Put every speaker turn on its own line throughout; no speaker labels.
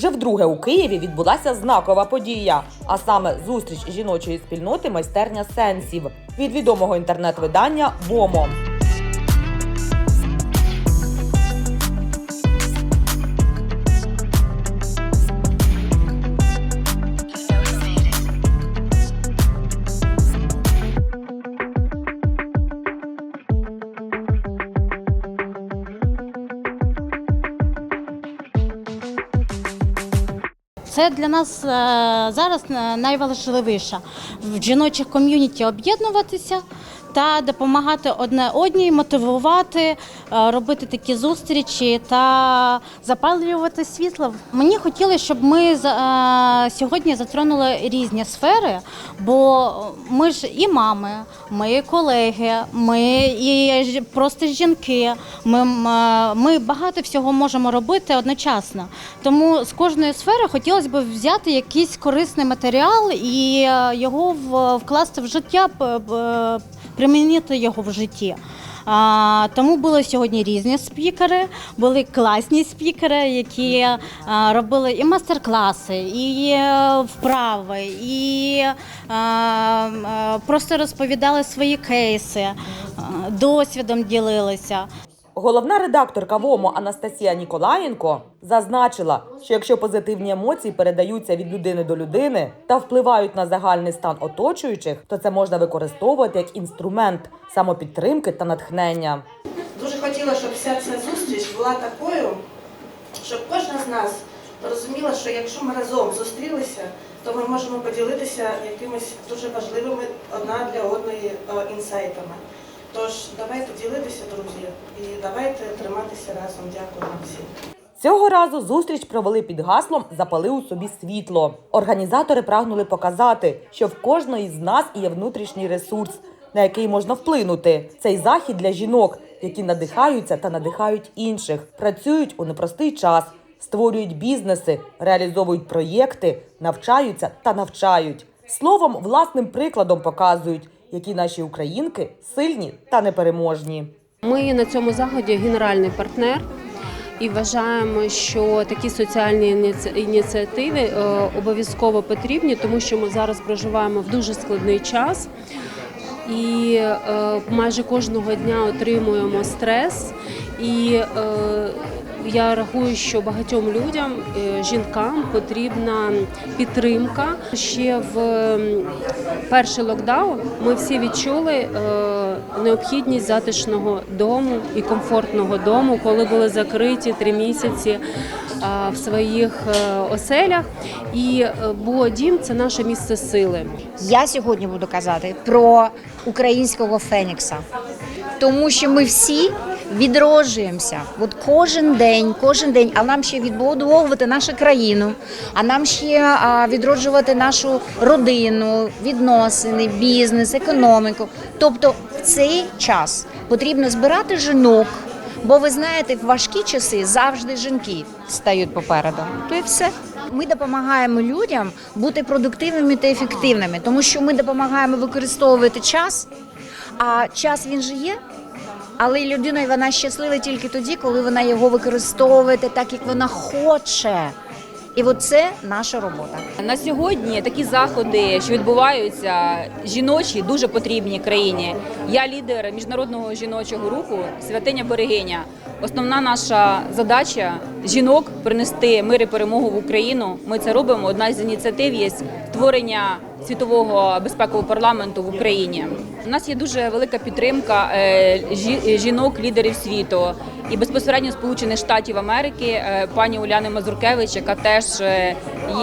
Вже вдруге у Києві відбулася знакова подія, а саме зустріч жіночої спільноти майстерня сенсів від відомого інтернет-видання ВОМО.
Це для нас е, зараз е, найважливіше. В жіночих ком'юніті об'єднуватися та допомагати одне одній, мотивувати, е, робити такі зустрічі та запалювати світло. Мені хотілося, щоб ми е, сьогодні затронули різні сфери, бо ми ж і мами, ми і колеги, ми і просто жінки. Ми, е, ми багато всього можемо робити одночасно. Тому з кожної сфери хотілося б взяти якийсь корисний матеріал і його вкласти в життя, примінити його в житті. А, тому були сьогодні різні спікери, були класні спікери, які а, робили і мастер-класи, і е, вправи, і а, а, просто розповідали свої кейси, а, досвідом ділилися.
Головна редакторка ВОМО Анастасія Ніколаєнко зазначила, що якщо позитивні емоції передаються від людини до людини та впливають на загальний стан оточуючих, то це можна використовувати як інструмент самопідтримки та натхнення.
Дуже хотіла, щоб вся ця зустріч була такою, щоб кожна з нас розуміла, що якщо ми разом зустрілися, то ми можемо поділитися якимись дуже важливими одна для одної е, інсайтами. Тож давайте ділитися, друзі, і давайте триматися разом. Дякую вам всім.
Цього разу зустріч провели під гаслом Запали у собі світло. Організатори прагнули показати, що в кожної з нас є внутрішній ресурс, на який можна вплинути. Цей захід для жінок, які надихаються та надихають інших, працюють у непростий час, створюють бізнеси, реалізовують проєкти, навчаються та навчають. Словом, власним прикладом показують, які наші українки сильні та непереможні.
Ми на цьому заході генеральний партнер. І вважаємо, що такі соціальні ініціативи е, обов'язково потрібні, тому що ми зараз проживаємо в дуже складний час і е, майже кожного дня отримуємо стрес. І е, я рахую, що багатьом людям, е, жінкам потрібна підтримка. Ще в перший локдаун ми всі відчули е, необхідність затишного дому і комфортного дому, коли були закриті три місяці в своїх е, оселях. І бо дім це наше місце сили.
Я сьогодні буду казати про українського фенікса, тому що ми всі відроджуємося. От кожен день, кожен день, а нам ще відбудовувати нашу країну, а нам ще відроджувати нашу родину, відносини, бізнес, економіку. Тобто, в цей час потрібно збирати жінок. Бо ви знаєте, в важкі часи завжди жінки стають попереду. То і все. Ми допомагаємо людям бути продуктивними та ефективними, тому що ми допомагаємо використовувати час. А час він же є. Але людина вона щаслива тільки тоді, коли вона його використовує так, як вона хоче. І от це наша робота.
На сьогодні такі заходи, що відбуваються, жіночі, дуже потрібні країні. Я лідер міжнародного жіночого руху Святиня Берегиня. Основна наша задача жінок принести мир і перемогу в Україну. Ми це робимо. Одна з ініціатив є створення світового безпекового парламенту в Україні. У нас є дуже велика підтримка е, жінок, лідерів світу і безпосередньо Сполучених Штатів Америки, е, пані Уляни Мазуркевич, яка теж е,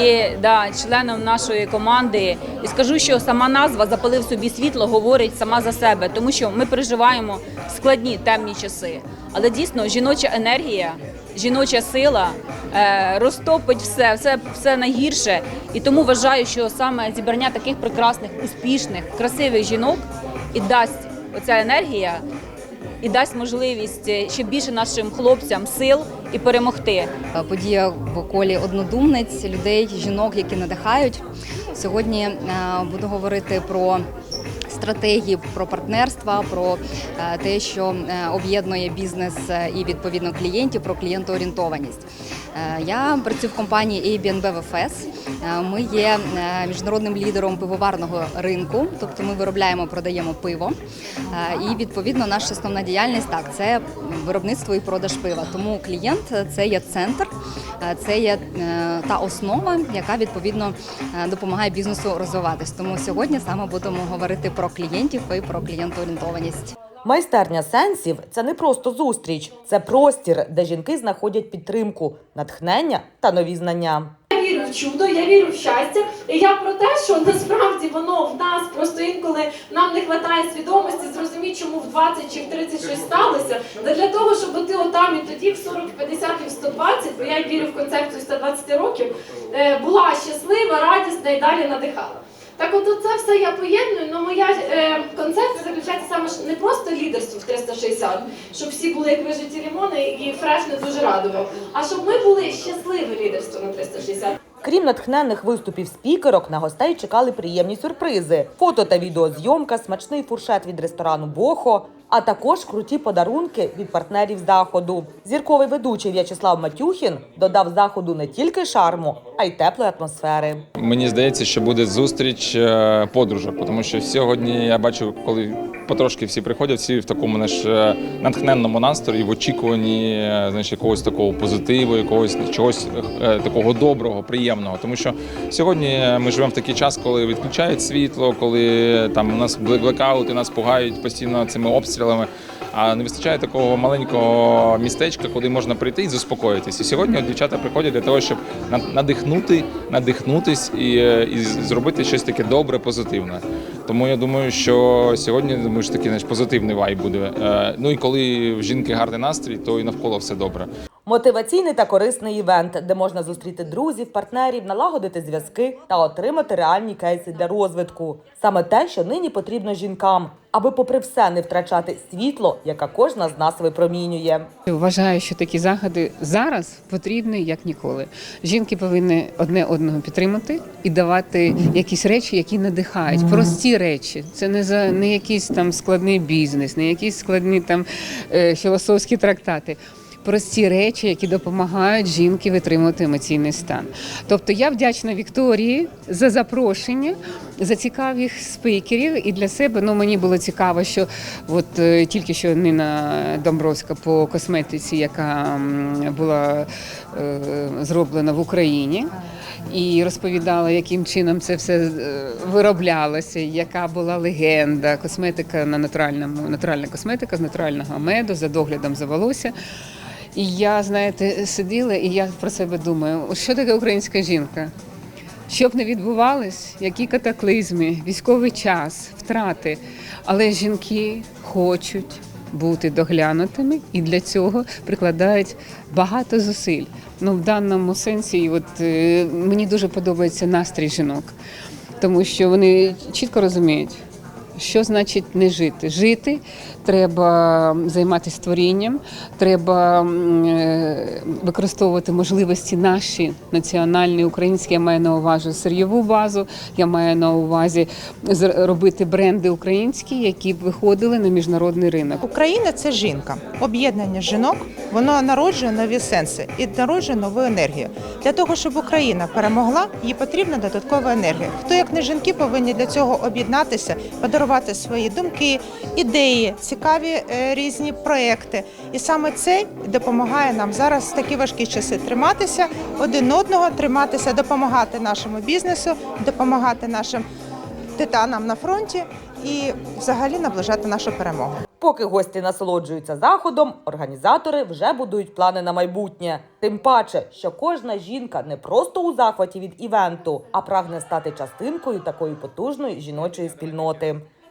є да, членом нашої команди. І скажу, що сама назва запалив собі світло, говорить сама за себе, тому що ми переживаємо складні темні часи. Але дійсно жіноча енергія, жіноча сила е, розтопить все, все, все найгірше. І тому вважаю, що саме зібрання таких прекрасних, успішних, красивих жінок і дасть оця енергія і дасть можливість е, ще більше нашим хлопцям сил і перемогти.
подія в колі однодумниць, людей, жінок, які надихають. Сьогодні е, буду говорити про стратегії, про партнерства, про е, те, що е, об'єднує бізнес е, і відповідно клієнтів, про клієнтоорієнтованість. Я працюю в компанії ABNB. Е, Ми є міжнародним лідером пивоварного ринку, тобто ми виробляємо, продаємо пиво. І відповідно наша основна діяльність так це виробництво і продаж пива. Тому клієнт це є центр, це є та основа, яка відповідно допомагає бізнесу розвиватись. Тому сьогодні саме будемо говорити про клієнтів і про клієнтоорієнтованість.
Майстерня сенсів це не просто зустріч, це простір, де жінки знаходять підтримку, натхнення та нові знання.
Я вірю в чудо, я вірю в щастя. І я про те, що насправді воно в нас просто інколи нам не вистачає свідомості зрозуміти, чому в 20 чи в 30 щось сталося. Та для того, щоб бути отам і тоді в 40, в 50 і в 120, бо я вірю в концепцію 120 років, е, була щаслива, радісна і далі надихала. Так от це все я поєдную, але моя е, концепція заключається саме ж не просто лідерство в 360, щоб всі були як вижиті лімони і фреш не дуже радував, а щоб ми були щасливе лідерство на 360.
Крім натхненних виступів спікерок, на гостей чекали приємні сюрпризи: фото та відеозйомка, смачний фуршет від ресторану Бохо, а також круті подарунки від партнерів заходу. Зірковий ведучий В'ячеслав Матюхін додав заходу не тільки шарму, а й теплої атмосфери.
Мені здається, що буде зустріч е, подружок, тому що сьогодні я бачу, коли потрошки всі приходять, всі в такому наш е, натхненному настрої, в очікуванні е, знаєш, якогось такого позитиву, якогось чогось такого доброго, приємного. Тому що сьогодні ми живемо в такий час, коли відключають світло, коли там у нас блекаути, нас пугають постійно цими обстрілами. А не вистачає такого маленького містечка, куди можна прийти і заспокоїтися. І сьогодні от дівчата приходять для того, щоб надихнути, надихнутись і, е, і зробити щось таке добре, позитивне. Тому я думаю, що сьогодні думаю, що такий наш позитивний вайб буде. Е, Ну і коли в жінки гарний настрій, то і навколо все добре.
Мотиваційний та корисний івент, де можна зустріти друзів, партнерів, налагодити зв'язки та отримати реальні кейси для розвитку. Саме те, що нині потрібно жінкам, аби, попри все, не втрачати світло, яке кожна з нас випромінює.
Вважаю, що такі заходи зараз потрібні як ніколи. Жінки повинні одне одного підтримати і давати якісь речі, які надихають. Прості речі. Це не за не якийсь там складний бізнес, не якісь складні там е, філософські трактати. Прості речі, які допомагають жінки витримувати емоційний стан. Тобто я вдячна Вікторії за запрошення, за цікавих спікерів. І для себе ну мені було цікаво, що от е, тільки що Нина Домбровська по косметиці, яка була е, зроблена в Україні. І розповідала, яким чином це все е, вироблялося, яка була легенда, косметика на натуральному, натуральна косметика з натурального меду, за доглядом за волосся. І я, знаєте, сиділа, і я про себе думаю, що таке українська жінка? Що б не відбувалось, які катаклізми, військовий час, втрати. Але жінки хочуть бути доглянутими і для цього прикладають багато зусиль. Ну, в даному сенсі, от, е, мені дуже подобається настрій жінок, тому що вони чітко розуміють, що значить не жити. Жити треба займатися творінням, треба е, використовувати можливості наші національні, українські. Я маю на увазі сирйову базу, я маю на увазі робити бренди українські, які б виходили на міжнародний ринок.
Україна це жінка, об'єднання жінок. Воно народжує нові сенси і народжує нову енергію. Для того, щоб Україна перемогла, їй потрібна додаткова енергія. Хто як не жінки повинні для цього об'єднатися, подарувати свої думки, ідеї, цікаві е, різні проекти. І саме це допомагає нам зараз в такі важкі часи триматися один одного, триматися, допомагати нашому бізнесу, допомагати нашим титанам на фронті і взагалі наближати нашу перемогу.
Поки гості насолоджуються заходом, організатори вже будують плани на майбутнє. Тим паче, що кожна жінка не просто у захваті від івенту, а прагне стати частинкою такої потужної жіночої спільноти.